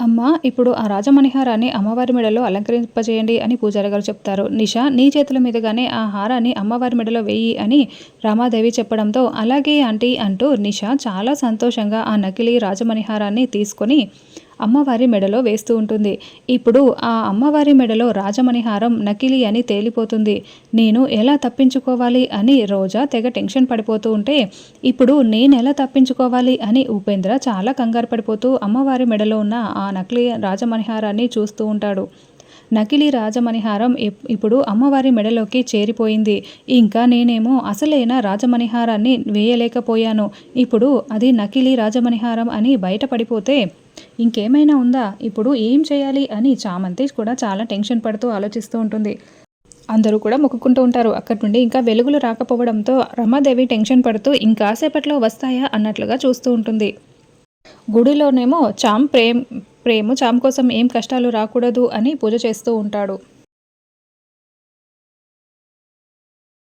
అమ్మ ఇప్పుడు ఆ రాజమణిహారాన్ని అమ్మవారి మెడలో అలంకరింపజేయండి అని పూజారి గారు చెప్తారు. నిషా నీ చేతుల మీదుగానే ఆ హారాన్ని అమ్మవారి మెడలో వెయ్యి అని రామాదేవి చెప్పడంతో అలాగే ఆంటీ అంటూ నిషా చాలా సంతోషంగా ఆ నకిలీ రాజమణిహారాన్ని తీసుకొని అమ్మవారి మెడలో వేస్తూ ఉంటుంది. ఇప్పుడు ఆ అమ్మవారి మెడలో రాజమణిహారం నకిలీ అని తేలిపోతుంది. నేను ఎలా తప్పించుకోవాలి అని రోజా తెగ టెన్షన్ పడిపోతూ ఉంటే ఇప్పుడు నేను ఎలా తప్పించుకోవాలి అని ఉపేంద్ర చాలా కంగారు పడిపోతూ అమ్మవారి మెడలో ఉన్న ఆ నకిలీ రాజమణిహారాన్ని చూస్తూ ఉంటాడు. నకిలీ రాజమణిహారం ఇప్పుడు అమ్మవారి మెడలోకి చేరిపోయింది. ఇంకా నేనేమో అసలైన రాజమణిహారాన్ని వేయలేకపోయాను. ఇప్పుడు అది నకిలీ రాజమణిహారం అని బయటపడిపోతే ఇంకేమైనా ఉందా? ఇప్పుడు ఏం చేయాలి? అని చామంతి కూడా చాలా టెన్షన్ పడుతూ ఆలోచిస్తూ ఉంటుంది. అందరూ కూడా మొక్కుకుంటూ ఉంటారు. అక్కడి నుండి ఇంకా వెలుగులు రాకపోవడంతో రమాదేవి టెన్షన్ పడుతూ ఇంకాసేపట్లో వస్తాయా అన్నట్లుగా చూస్తూ ఉంటుంది. గుడిలోనేమో చామ్ ప్రేమ్ ప్రేము చామ్ కోసం ఏం కష్టాలు రాకూడదు అని పూజ చేస్తూ ఉంటాడు.